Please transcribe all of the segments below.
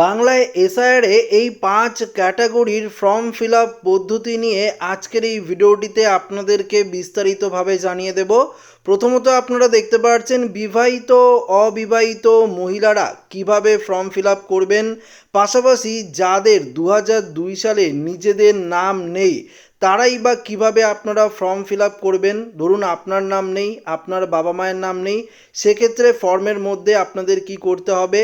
বাংলায় এসআইআরে এই পাঁচ ক্যাটাগরির ফর্ম ফিল আপ পদ্ধতি নিয়ে আজকের এই ভিডিওটিতে আপনাদেরকে বিস্তারিতভাবে জানিয়ে দেব। প্রথমত আপনারা দেখতে পাচ্ছেন বিবাহিত, অবিবাহিত মহিলারা কীভাবে ফর্ম ফিল আপ করবেন। পাশাপাশি যাদের দু দুই সালে নিজেদের নাম নেই, তারাই বা কীভাবে আপনারা ফর্ম ফিল আপ করবেন? ধরুন আপনার নাম নেই, আপনার বাবা মায়ের নাম নেই, সেক্ষেত্রে ফর্মের মধ্যে আপনাদের কি করতে হবে?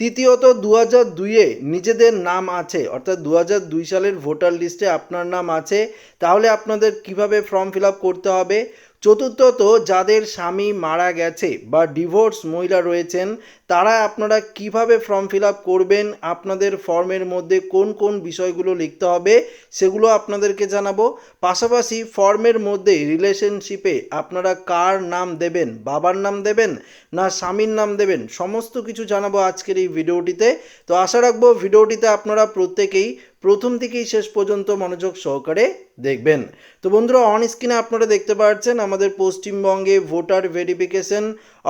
তৃতীয়ত দু হাজার দুইয়ে নিজেদের নাম আছে, অর্থাৎ দু হাজার দুই সালের ভোটার লিস্টে আপনার নাম আছে, তাহলে আপনাদের কীভাবে ফর্ম ফিল আপ করতে হবে? চতুর্থত যাদের স্বামী মারা গেছে বা ডিভোর্স মহিলা রয়েছেন, তারা আপনারা কীভাবে ফর্ম ফিল আপ করবেন, আপনাদের ফর্মের মধ্যে কোন কোন বিষয়গুলো লিখতে হবে, সেগুলো আপনাদেরকে জানাব। পাশাপাশি ফর্মের মধ্যে রিলেশনশিপে আপনারা কার নাম দেবেন, বাবার নাম দেবেন না স্বামীর নাম দেবেন, সমস্ত কিছু জানাব আজকের এই ভিডিওটিতে তো আশা রাখব ভিডিওটিতে আপনারা প্রত্যেকেই প্রথম থেকেই শেষ পর্যন্ত মনোযোগ সহকারে দেখবেন। তো বন্ধুরা অন স্ক্রিনে আপনারা দেখতে পাচ্ছেন আমাদের পশ্চিমবঙ্গে ভোটার ভেরিফিকেশন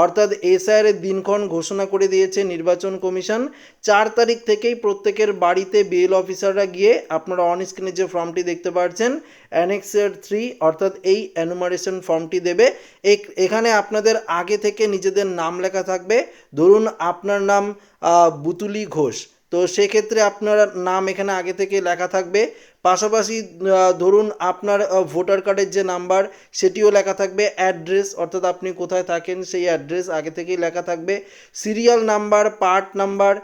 অর্থাৎ এসআইআর এর দিনক্ষণ ঘোষণা করে দিয়েছে নির্বাচন কমিশন। চার তারিখ থেকেই প্রত্যেকের বাড়িতে বিএল অফিসাররা গিয়ে আপনারা অন স্ক্রিনে যে ফর্মটি দেখতে পাচ্ছেন অ্যানেক্সের থ্রি অর্থাৎ এই অ্যানুমারেশন ফর্মটি দেবে। এখানে আপনাদের আগে থেকে নিজেদের নাম লেখা থাকবে। ধরুন আপনার নাম বুতুলি ঘোষ। তো সেক্ষেত্রে আপনার নাম এখানে আগে থেকে লেখা থাকবে। পাশাপাশি ধরুন আপনার ভোটার কার্ডের যে নাম্বার, সেটিও লেখা থাকবে অ্যাড্রেস, অর্থাৎ আপনি কোথায় থাকেন সেই অ্যাড্রেস আগে থেকেই লেখা থাকবে। সিরিয়াল নাম্বার, পার্ট নাম্বার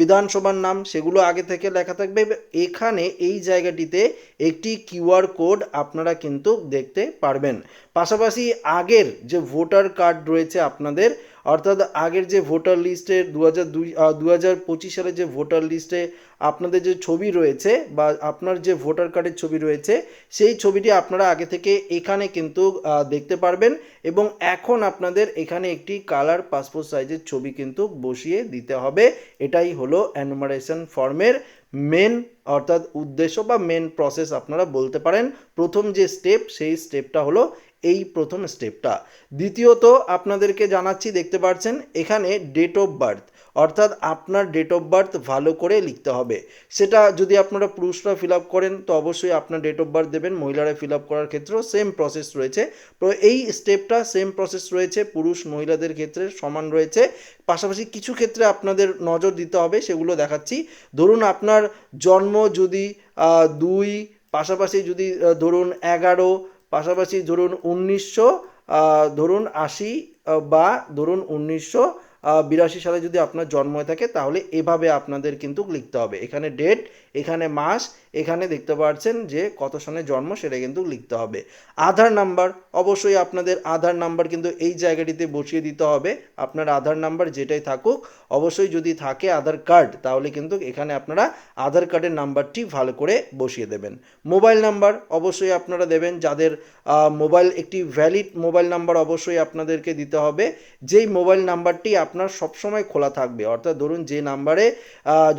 বিধানসভার নাম, সেগুলো আগে থেকে লেখা থাকবে। এখানে এই জায়গাটিতে একটি কিউআর কোড আপনারা কিন্তু দেখতে পারবেন। পাশাপাশি আগের যে ভোটার কার্ড রয়েছে আপনাদের, অর্থাৎ আগের যে ভোটার লিস্টে দু হাজার দুই দু হাজার পঁচিশ সালে যে ভোটার লিস্টে আপনাদের যে ছবি রয়েছে বা আপনার যে ভোটার কার্ডের ছবি রয়েছে, সেই ছবিটি আপনারা আগে থেকে এখানে কিন্তু দেখতে পারবেন এবং এখন আপনাদের এখানে একটি কালার পাসপোর্ট সাইজের ছবি কিন্তু বসিয়ে দিতে হবে। এটাই হলো অ্যানুমারেশন ফর্মের মেন অর্থাৎ উদ্দেশ্য বা মেন প্রসেস আপনারা বলতে পারেন। প্রথম যে স্টেপ সেই স্টেপটা হলো এই প্রথম স্টেপটা দ্বিতীয়ত আপনাদেরকে জানাচ্ছি, দেখতে পাচ্ছেন এখানে ডেট অফ বার্থ অর্থাৎ আপনার ডেট অফ বার্থ ভালো করে লিখতে হবে। সেটা যদি আপনারা পুরুষরা ফিল আপ করেন, তো অবশ্যই আপনার ডেট অফ বার্থ দেবেন, মহিলারা ফিল আপ করার ক্ষেত্রেও সেম প্রসেস রয়েছে। এই স্টেপটা সেম প্রসেস রয়েছে, পুরুষ মহিলাদের ক্ষেত্রে সমান রয়েছে। পাশাপাশি কিছু ক্ষেত্রে আপনাদের নজর দিতে হবে, সেগুলো দেখাচ্ছি। ধরুন আপনার জন্ম যদি দুই পাশাপাশি যদি ধরুন এগারো পাশাপাশি ধরুন উনিশশো ধরুন আশি বা ধরুন উনিশশো বিরাশি সালে যদি আপনার জন্ম হয়ে থাকে, তাহলে এভাবে আপনাদের কিন্তু লিখতে হবে। এখানে ডেট এখানে মাস, এখানে দেখতে পাচ্ছেন যে কত সনে জন্ম, সেটা কিন্তু লিখতে হবে। আধার নাম্বার অবশ্যই আপনাদের আধার নাম্বার কিন্তু এই জায়গাটিতে বসিয়ে দিতে হবে। আপনার আধার নাম্বার যেটাই থাকুক, অবশ্যই যদি থাকে আধার কার্ড তাহলে কিন্তু এখানে আপনারা আধার কার্ডের নাম্বারটি ভালো করে বসিয়ে দেবেন। মোবাইল নাম্বার অবশ্যই আপনারা দেবেন। যাদের মোবাইল একটি ভ্যালিড মোবাইল নাম্বার অবশ্যই আপনাদেরকে দিতে হবে। যেই মোবাইল নাম্বারটি আপনার সবসময় খোলা থাকবে। অর্থাৎ ধরুন যে নাম্বারে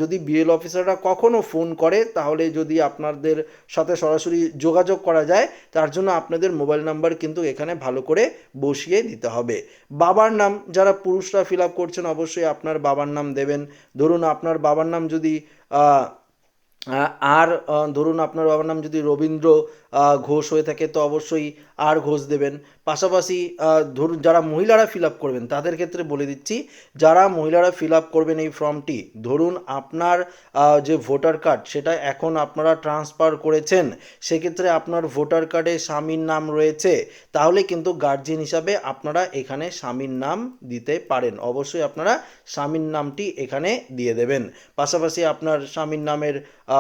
যদি বিএল অফিসাররা কখনও ফোন করে, তাহলে যদি আপনাদের সাথে সরাসরি যোগাযোগ করা যায়, তার জন্য আপনাদের মোবাইল নাম্বার কিন্তু এখানে ভালো করে বসিয়ে দিতে হবে। বাবার নাম, যারা পুরুষরা ফিল আপ করছেন, অবশ্যই আপনার বাবার নাম দেবেন। ধরুন আপনার বাবার নাম যদি আর ধরুন আপনার বাবার নাম যদি রবীন্দ্র ঘোষ হয়ে থাকে, তো অবশ্যই আর ঘোষ দেবেন। পাশাপাশি ধরুন যারা মহিলারা ফিল আপ করবেন, তাদের ক্ষেত্রে বলে দিচ্ছি, যারা মহিলারা ফিল আপ করবেন এই ফর্মটি ধরুন আপনার যে ভোটার কার্ড সেটা এখন আপনারা ট্রান্সফার করেছেন, সেক্ষেত্রে আপনার ভোটার কার্ডে স্বামীর নাম রয়েছে, তাহলে কিন্তু গার্জিয়ান হিসাবে আপনারা এখানে স্বামীর নাম দিতে পারেন। অবশ্যই আপনারা স্বামীর নামটি এখানে দিয়ে দেবেন। পাশাপাশি আপনার স্বামীর নামের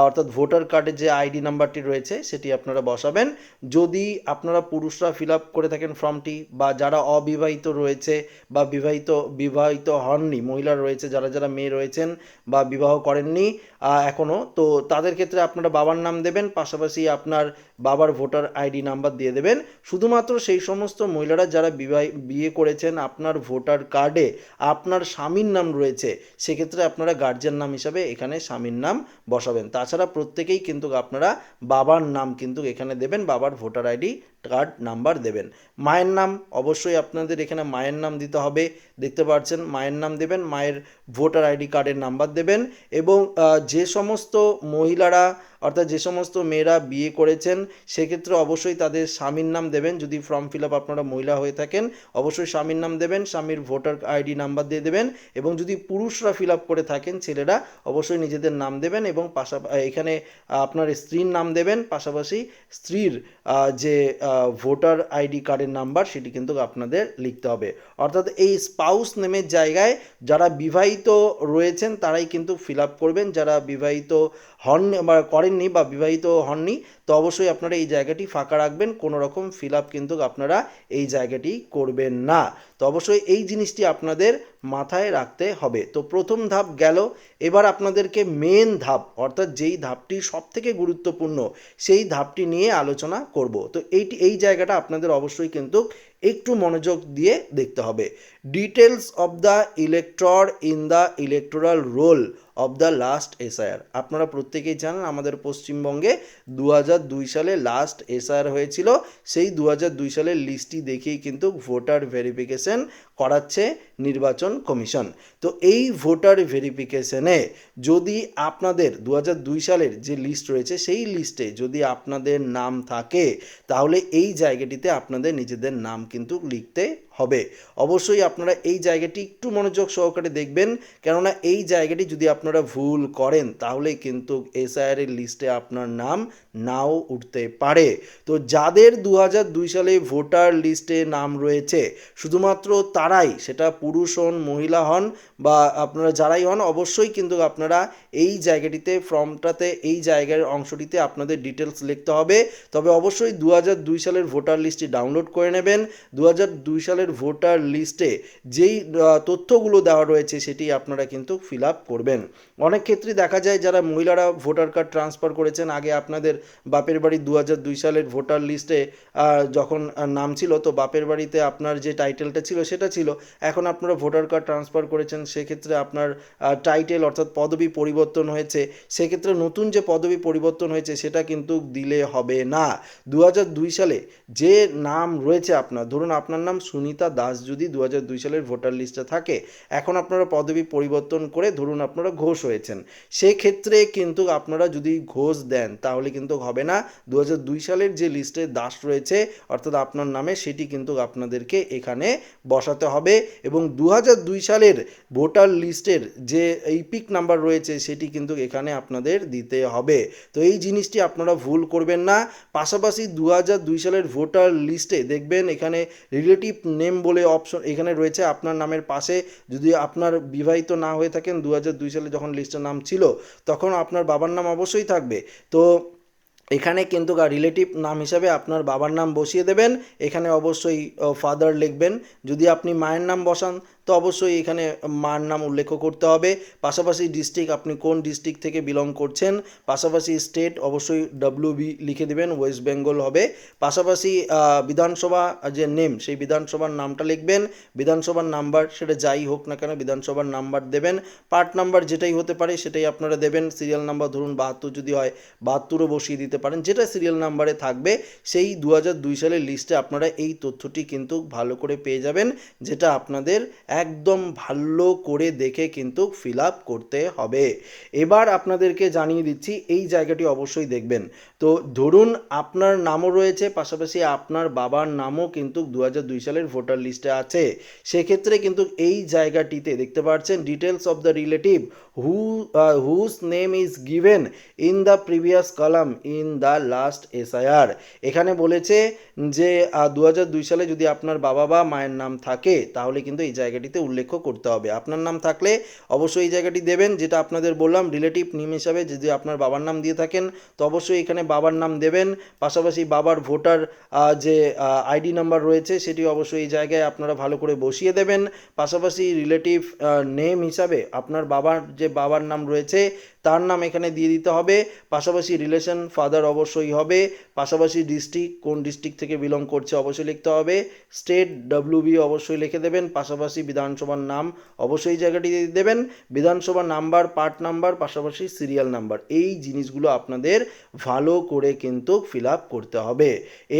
অর্থাৎ ভোটার কার্ডের যে আইডি নাম্বারটি রয়েছে, সেটি আপনারা বসাবেন। যদি আপনারা পুরুষরা ফিল আপ করে থাকেন ফর্মটি বা যারা অবিবাহিত রয়েছে বা বিবাহিত বিবাহিত হননি, মহিলা রয়েছে, যারা যারা মেয়ে রয়েছেন বা বিবাহ করেননি এখনও তো তাদের ক্ষেত্রে আপনারা বাবার নাম দেবেন, পাশাপাশি আপনার বাবার ভোটার আইডি নাম্বার দিয়ে দেবেন। শুধুমাত্র সেই সমস্ত মহিলারা যারা বিবাহ, বিয়ে করেছেন, আপনার ভোটার কার্ডে আপনার স্বামীর নাম রয়েছে, সেক্ষেত্রে আপনারা গার্জিয়ান নাম হিসাবে এখানে স্বামীর নাম বসাবেন। তাছাড়া প্রত্যেকেই কিন্তু আপনারা বাবার নাম কিন্তু এখানে দেবেন বাবার ভোটার আইডি কার্ড নাম্বার দেবেন। মায়ের নাম, অবশ্যই আপনাদের এখানে মায়ের নাম দিতে হবে। দেখতে পাচ্ছেন, মায়ের নাম দেবেন, মায়ের ভোটার আইডি কার্ডের নাম্বার দেবেন এবং যে সমস্ত মহিলারা, অর্থাৎ যে সমস্ত মেয়েরা বিয়ে করেছেন, সেক্ষেত্রে অবশ্যই তাদের স্বামীর নাম দেবেন। যদি ফর্ম ফিল আপ আপনারা মহিলা হয়ে থাকেন, অবশ্যই স্বামীর নাম দেবেন, স্বামীর ভোটার আইডি নাম্বার দিয়ে দেবেন এবং যদি পুরুষরা ফিল আপ করে থাকেন, ছেলেরা, অবশ্যই নিজেদের নাম দেবেন এবং পাশা এখানে আপনার স্ত্রীর নাম দেবেন, পাশাপাশি স্ত্রীর যে ভোটার আইডি কার্ডের নাম্বার সেটি কিন্তু আপনাদের লিখতে হবে। অর্থাৎ এই স্পাউস নেমের জায়গায় যারা বিবাহিত রয়েছেন তারাই কিন্তু ফিল আপ করবেন। যারা বিবাহিত হন বা করেননি বা বিবাহিত হননি তো অবশ্যই আপনারা এই জায়গাটি ফাঁকা রাখবেন, কোনো রকম ফিল আপ কিন্তু আপনারা এই জায়গাটি করবেন না। তো অবশ্যই এই জিনিসটি আপনাদের মাথায় রাখতে হবে। তো প্রথম ধাপ গেল, এবার আপনাদেরকে মেন ধাপ, অর্থাৎ যেই ধাপটি সব থেকে গুরুত্বপূর্ণ, সেই ধাপটি নিয়ে আলোচনা করব। তো এইটি, এই জায়গাটা আপনাদের অবশ্যই কিন্তু একটু মনোযোগ দিয়ে দেখতে হবে। Details of the elector in the electoral roll of the last SIR আপনারা প্রত্যেকেই জানেন আমাদের পশ্চিমবঙ্গে দু দুই সালে লাস্ট এসআইআর হয়েছিল। সেই দু দুই সালের লিস্টটি দেখেই কিন্তু ভোটার ভেরিফিকেশন করাচ্ছে নির্বাচন কমিশন। তো এই ভোটার ভেরিফিকেশনে যদি আপনাদের দু দুই সালের যে লিস্ট রয়েছে, সেই লিস্টে যদি আপনাদের নাম থাকে, তাহলে এই জায়গাটিতে আপনাদের নিজেদের নাম কিন্তু লিখতে হবে। অবশ্যই আপনারা এই জায়গাটি একটু মনোযোগ সহকারে দেখবেন। কেননা এই জায়গাটি যদি আপনারা ভুল করেন, তাহলে কিন্তু এসআইআর এর লিস্টে আপনার নাম নাও উঠতে পারে। তো যাদের দু সালে ভোটার লিস্টে নাম রয়েছে, শুধুমাত্র তারাই, সেটা পুরুষ হন, মহিলা হন, বা আপনারা যারাই হন, অবশ্যই কিন্তু আপনারা এই জায়গাটিতে ফর্মটাতে, এই জায়গার অংশটিতে আপনাদের ডিটেলস লিখতে হবে। তবে অবশ্যই দু সালের ভোটার লিস্টটি ডাউনলোড করে নেবেন। দু দুই সালের ভোটার লিস্টে যেই তথ্যগুলো দেওয়া রয়েছে সেটি আপনারা কিন্তু ফিল আপ করবেন। অনেক ক্ষেত্রে দেখা যায় যারা মহিলারা ভোটার কার্ড ট্রান্সফার করেছেন, আগে আপনাদের বাপের বাড়ি দু দুই সালের ভোটার লিস্টে যখন নাম ছিল, তো বাপের বাড়িতে আপনার যে টাইটেলটা ছিল সেটা ছিল। এখন আপনারা ভোটার কার্ড ট্রান্সফার করেছেন, সেক্ষেত্রে আপনার টাইটেল অর্থাৎ পদবি পরিবর্তন হয়েছে। সেক্ষেত্রে নতুন যে পদবি পরিবর্তন হয়েছে, সেটা কিন্তু দিলে হবে না। দু সালে যে নাম রয়েছে আপনার, ধরুন আপনার নাম সুনিতা দাস যদি দু দুই সালের ভোটার লিস্টে থাকে, এখন আপনারা পদবি পরিবর্তন করে ধরুন আপনারা ঘোষ হয়েছেন। সেক্ষেত্রে কিন্তু আপনারা যদি ঘোষ দেন, তাহলে কিন্তু হবে না। দু দুই সালের যে লিস্টে দাস রয়েছে, অর্থাৎ আপনার নামে, সেটি কিন্তু আপনাদেরকে এখানে বসাতে হবে। এবং দু দুই সালের ভোটার লিস্টের যে এই পিক নাম্বার রয়েছে, সেটি কিন্তু এখানে আপনাদের দিতে হবে। তো এই জিনিসটি আপনারা ভুল করবেন না। পাশাপাশি দু দুই সালের ভোটার লিস্টে দেখবেন এখানে রিলেটিভ নেম বলে অপশন এখানে রয়েছে আপনার নামের পাশে। যদি আপনার বিবাহিত না হয়ে থাকেন দু দুই সালে যখন লিস্টের নাম ছিল, তখন আপনার বাবার নাম অবশ্যই থাকবে। তো এখানে কিন্তু রিলেটিভ নাম হিসাবে আপনার বাবার নাম বসিয়ে দেবেন। এখানে অবশ্যই ফাদার লিখবেন। যদি আপনি মায়ের নাম বসান তো অবশ্যই এখানে মার নাম উল্লেখ করতে হবে। পাশাপাশি ডিস্ট্রিক্ট আপনি কোন ডিস্ট্রিক্ট থেকে বিলং করছেন, পাশাপাশি স্টেট অবশ্যই ডব্লিউ বি লিখে দেবেন ওয়েস্ট বেঙ্গল হবে। পাশাপাশি বিধানসভা যে নেম সেই বিধানসভার নামটা লিখবেন। বিধানসভার নাম্বার সেটা যাই হোক না কেন বিধানসভার নাম্বার দেবেন। পার্ট নাম্বার যেটাই হতে পারে সেটাই আপনারা দেবেন। সিরিয়াল নাম্বার ধরুন বাহাত্তর যদি হয়, বাহাত্তরও বসিয়ে দিতে পারেন। যেটা সিরিয়াল নাম্বারে থাকবে, সেই দু সালের লিস্টে আপনারা এই তথ্যটি কিন্তু ভালো করে পেয়ে যাবেন, যেটা আপনাদের একদম ভালো করে দেখে কিন্তু ফিল আপ করতে হবে। এবার আপনাদেরকে জানিয়ে দিচ্ছি, এই জায়গাটি অবশ্যই দেখবেন। তো ধরুন আপনার নামও রয়েছে, পাশাপাশি আপনার বাবার নামও কিন্তু দু দুই সালের ভোটার লিস্টে আছে। সেক্ষেত্রে কিন্তু এই জায়গাটিতে দেখতে পাচ্ছেন details of the relative who whose name is given in the previous column in the last SIR এখানে বলেছে যে দু দুই সালে যদি আপনার বাবা বা মায়ের নাম থাকে, তাহলে কিন্তু এই জায়গাটিতে উল্লেখ করতে হবে। আপনার নাম থাকলে অবশ্যই এই জায়গাটি দেবেন, যেটা আপনাদের বললাম রিলেটিভ নেম হিসাবে যদি আপনার বাবার নাম দিয়ে থাকেন, তো অবশ্যই এখানে বাবার নাম দেবেন। পাশাপাশি বাবার ভোটার যে আইডি নাম্বার রয়েছে, সেটি অবশ্যই এই জায়গায় আপনারা ভালো করে বসিয়ে দেবেন। পাশাপাশি রিলেটিভ নেম হিসাবে আপনার বাবার যে যে বাবার নাম রয়েছে, তার নাম এখানে দিয়ে দিতে হবে। পাশাপাশি রিলেশন ফাদার অবশ্যই হবে। পাশাপাশি ডিস্ট্রিক্ট কোন ডিস্ট্রিক্ট থেকে বিলং করছে অবশ্যই লিখতে হবে। স্টেট ডব্লিউবি অবশ্যই লিখে দেবেন। পাশাপাশি বিধানসভার নাম অবশ্যই জায়গাটি দেবেন। বিধানসভা নাম্বার পার্ট নাম্বার পাশাপাশি সিরিয়াল নাম্বার এই জিনিসগুলো আপনাদের ভালো করে কিন্তু ফিল আপ করতে হবে।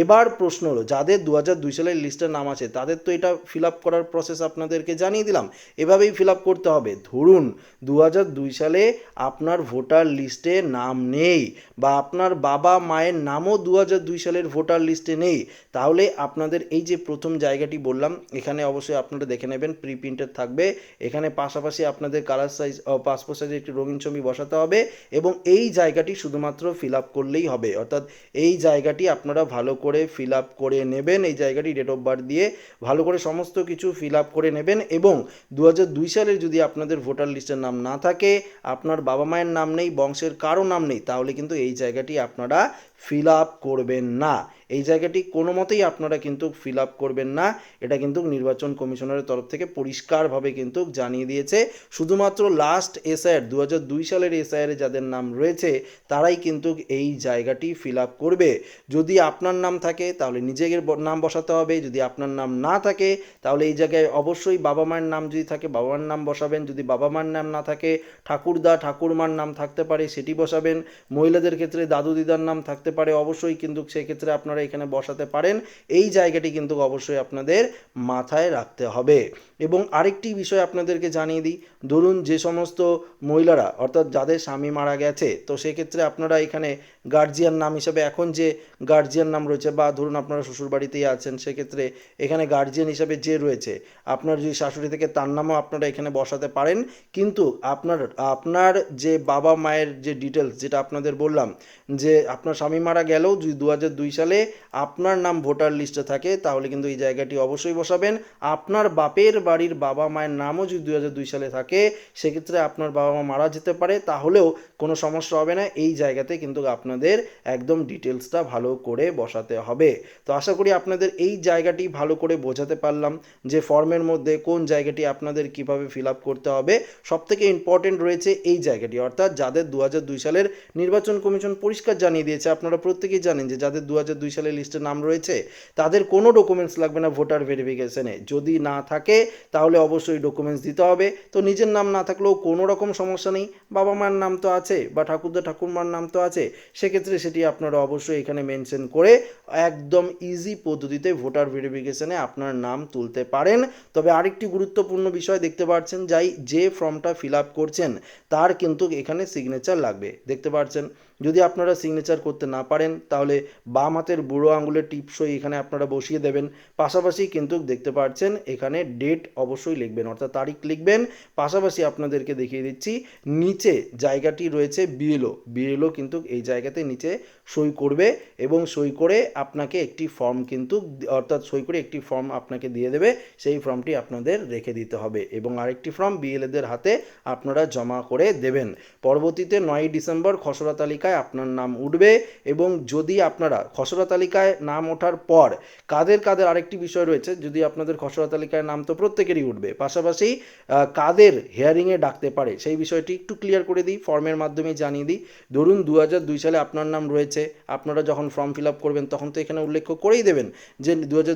এবার প্রশ্ন হলো, যাদের দু হাজার দুই সালের লিস্টের নাম আছে, তাদের তো এটা ফিল আপ করার প্রসেস আপনাদেরকে জানিয়ে দিলাম। এভাবেই ফিল আপ করতে হবে। ধরুন দু হাজার দুই সালে আপনার ভোটার লিস্টে নাম নেই বা আপনার বাবা মায়ের নামও দু হাজার দুই সালের ভোটার লিস্টে নেই। তাহলে আপনাদের এই যে প্রথম জায়গাটি বললাম, এখানে অবশ্যই আপনারা দেখে নেবেন প্রি প্রিন্টেড থাকবে। এখানে পাশাপাশি আপনাদের কালার সাইজ পাসপোর্ট সাইজের একটি রঙিন ছবি বসাতে হবে এবং এই জায়গাটি শুধুমাত্র ফিল আপ করলেই হবে। অর্থাৎ এই জায়গাটি আপনারা ভালো করে ফিল আপ করে নেবেন, এই জায়গাটি ডেট অফ বার্থ দিয়ে ভালো করে সমস্ত কিছু ফিল আপ করে নেবেন এবং দু সালের যদি আপনাদের ভোটার লিস্টের নাম না থাকে, আপনার বাবা মায়ের নাম নেই, বংশের কারও নাম নেই, তাহলে কিন্তু এই জায়গাটি আপনারা ফিল আপ করবেন না। এই জায়গাটি কোনো মতেই আপনারা কিন্তু ফিল আপ করবেন না। এটা কিন্তু নির্বাচন কমিশনারের তরফ থেকে পরিষ্কারভাবে কিন্তু জানিয়ে দিয়েছে। শুধুমাত্র লাস্ট এসআইআর দু দুই সালের এসআইআরে যাদের নাম রয়েছে, তারাই কিন্তু এই জায়গাটি ফিল আপ করবে। যদি আপনার নাম থাকে, তাহলে নিজের নাম বসাতে হবে। যদি আপনার নাম না থাকে, তাহলে এই জায়গায় অবশ্যই বাবা মায়ের নাম যদি থাকে, বাবা মার নাম বসাবেন। যদি বাবা মার নাম না থাকে, ঠাকুরদা, ঠাকুরমার নাম থাকতে পারে, সেটি বসাবেন। মহিলাদের ক্ষেত্রে দাদু দিদার নাম থাকতে পারে, অবশ্যই কিন্তু সেক্ষেত্রে আপনারা এখানে বসাতে পারেন। এই জায়গাটি কিন্তু অবশ্যই আপনাদের মাথায় রাখতে হবে। এবং আরেকটি বিষয় আপনাদেরকে জানিয়ে দিই, ধরুন যে সমস্ত মহিলারা, অর্থাৎ যাদের স্বামী মারা গেছে, তো সেক্ষেত্রে আপনারা এখানে গার্জিয়ান নাম হিসাবে এখন যে গার্জিয়ান নাম রয়েছে, বা ধরুন আপনারা শ্বশুরবাড়িতেই আছেন, সেক্ষেত্রে এখানে গার্জিয়ান হিসাবে যে রয়েছে, আপনার যদি শাশুড়ি থেকে তার নামও আপনারা এখানে বসাতে পারেন। কিন্তু আপনার আপনার যে বাবা মায়ের যে ডিটেলস যেটা আপনাদের বললাম, যে আপনার স্বামী মারা গেলেও দু দুই সালে আপনার নাম ভোটার লিস্টে থাকে, তাহলে কিন্তু এই জায়গাটি অবশ্যই বসাবেন। আপনার বাপের বাড়ির বাবা মায়ের নামও যদি দু দুই সালে থাকে, সেক্ষেত্রে আপনার বাবা মা মারা যেতে পারে, তাহলেও কোনো সমস্যা হবে না। এই জায়গাতে কিন্তু আপনাদের একদম ডিটেলসটা ভালো করে বসাতে হবে। তো আশা করি আপনাদের এই জায়গাটি ভালো করে বোঝাতে পারলাম যে ফর্মের মধ্যে কোন জায়গাটি আপনাদের কীভাবে ফিল আপ করতে হবে। সব থেকে ইম্পর্টেন্ট রয়েছে এই জায়গাটি। অর্থাৎ যাদের দু সালের নির্বাচন কমিশন পরিষ্কার জানিয়ে দিয়েছে আপনারা প্রত্যেকেই জানেন যে যাদের দু হাজার দুই সালে লিস্টে নাম রয়েছে, তাদের কোনো ডকুমেন্টস লাগবে না ভোটার ভেরিফিকেশনে যদি না থাকে, তাহলে অবশ্যই ডকুমেন্টস দিতে হবে। তো নিজের নাম না থাকলেও কোনো রকম সমস্যা নেই। বাবা মার নাম তো আছে বা ঠাকুরদা, ঠাকুরমার নাম তো আছে, সেক্ষেত্রে সেটি আপনারা অবশ্যই এখানে মেনশন করে একদম ইজি পদ্ধতিতে ভোটার ভেরিফিকেশনে আপনার নাম তুলতে পারেন। তবে আরেকটি গুরুত্বপূর্ণ বিষয় দেখতে পাচ্ছেন, যাই যে ফর্মটা ফিল আপ করছেন, তার কিন্তু এখানে সিগনেচার লাগবে। দেখতে পাচ্ছেন যদি আপনারা সিগনেচার করতে না পারেন, তাহলে বাম হাতের বুড়ো আঙুলের টিপসই এখানে আপনারা বসিয়ে দেবেন। পাশাপাশি কিন্তু দেখতে পাচ্ছেন, এখানে ডেট অবশ্যই লিখবেন, অর্থাৎ তারিখ লিখবেন। পাশাপাশি আপনাদেরকে দেখিয়ে দিচ্ছি, নিচে জায়গাটি রয়েছে বিএলও বিএলও কিন্তু এই জায়গাতে নিচে সই করবে এবং সই করে আপনাকে একটি ফর্ম কিন্তু, অর্থাৎ সই করে একটি ফর্ম আপনাকে দিয়ে দেবে। সেই ফর্মটি আপনাদের রেখে দিতে হবে এবং আরেকটি ফর্ম বিএলএদের হাতে আপনারা জমা করে দেবেন। পরবর্তীতে নয়ই ডিসেম্বর খসড়া তালিকায় আপনার নাম উঠবে এবং যদি আপনারা খসড়া তালিকায় নাম ওঠার পর কাদের কাদের আরেকটি বিষয় রয়েছে, যদি আপনাদের খসড়া তালিকায় নাম তো প্রত্যেকেরই উঠবে। পাশাপাশি কাদের হেয়ারিংয়ে ডাকতে পারে, সেই বিষয়টি একটু ক্লিয়ার করে দিই ফর্মের মাধ্যমে জানিয়ে দিই। ধরুন দু সালে আপনার নাম রয়েছে, আপনারা যখন ফর্ম ফিল আপ করবেন তখন তো এখানে উল্লেখ করেই দেবেন যে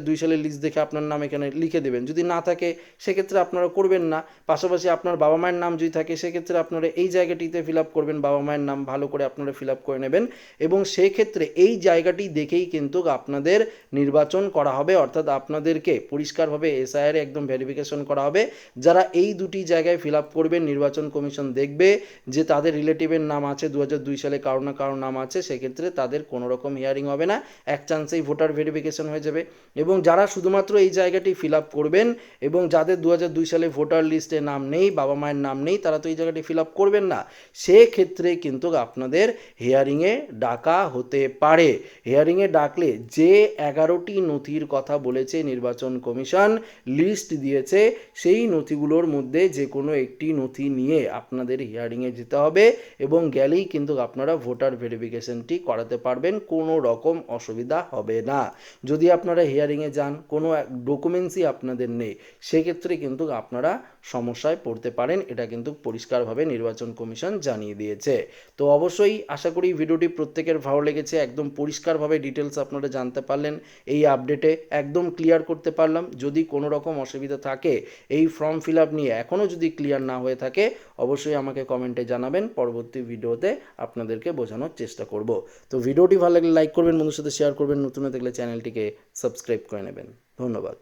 দু সালের লিস্ট দেখে আপনার নাম এখানে লিখে দেবেন। যদি না থাকে, সেক্ষেত্রে আপনারা করবেন না। পাশাপাশি আপনার বাবা মায়ের নাম যদি থাকে, সেক্ষেত্রে আপনারা এই জায়গাটিতে ফিল আপ করবেন, বাবা মায়ের নাম ভালো করে আপনারা ফিল আপ করে নেবেন এবং সেই ক্ষেত্রে এই জায়গাটি দেখেই কিন্তু আপনাদের নির্বাচন করা হবে, অর্থাৎ আপনাদেরকে পরিষ্কারভাবে এসআইআর একদম ভেরিফিকেশন করা হবে। যারা এই দুটি জায়গায় ফিল আপ করবেন, নির্বাচন কমিশন দেখবে যে তাদের রিলেটিভের নাম আছে দু সালে কারও না কারও নাম আছে, সেক্ষেত্রে তাদের কোনো রকম হিয়ারিং হবে না। এক চান্সেই ভোটার ভেরিফিকেশন হয়ে যাবে এবং যারা শুধুমাত্র এই জায়গাটি ফিল আপ করবেন এবং যাদের দু সালে ভোটার লিস্টে নাম নেই, বাবা মায়ের নাম নেই, তারা তো এই জায়গাটি ফিল আপ করবেন না। সেক্ষেত্রে কিন্তু আপনাদের হিয়ারিংয়ে ডাকা হতে পারে। হিয়ারিংয়ে ডাকলে যে এগারোটি নথির কথা বলেছে নির্বাচন কমিশন, লিস্ট দিয়েছে, সেই নথিগুলোর মধ্যে যে কোনো একটি নথি নিয়ে আপনাদের হিয়ারিংয়ে যেতে হবে এবং গেলেই কিন্তু আপনারা ভোটার ভেরিফিকেশনটি করাতে পারবেন, কোনো রকম অসুবিধা হবে না। যদি আপনারা হিয়ারিংয়ে যান, কোনো ডকুমেন্টসই আপনাদের নেই, সেক্ষেত্রে কিন্তু আপনারা সমস্যায় পড়তে পারেন, এটা কিন্তু পরিষ্কারভাবে নির্বাচন কমিশন জানিয়ে দিয়েছে। তো অবশ্যই আশা করি ভিডিওটি প্রত্যেকের ভালো লেগেছে, একদম পরিষ্কারভাবে ডিটেলস আপনারা জানতে পারলেন, এই আপডেটে একদম ক্লিয়ার করতে পারলাম। যদি কোনো রকম অসুবিধা থাকে, এই ফর্ম ফিল আপ নিয়ে এখনও যদি ক্লিয়ার না হয়ে থাকে, অবশ্যই আমাকে কমেন্টে জানাবেন, পরবর্তী ভিডিওতে আপনাদেরকে বোঝানোর চেষ্টা করব। তো ভিডিওটি ভালো লাগলে লাইক করবেন বন্ধুর সাথে শেয়ার করবেন, নতুন থাকলে চ্যানেলটিকে সাবস্ক্রাইব করে নেবেন। ধন্যবাদ।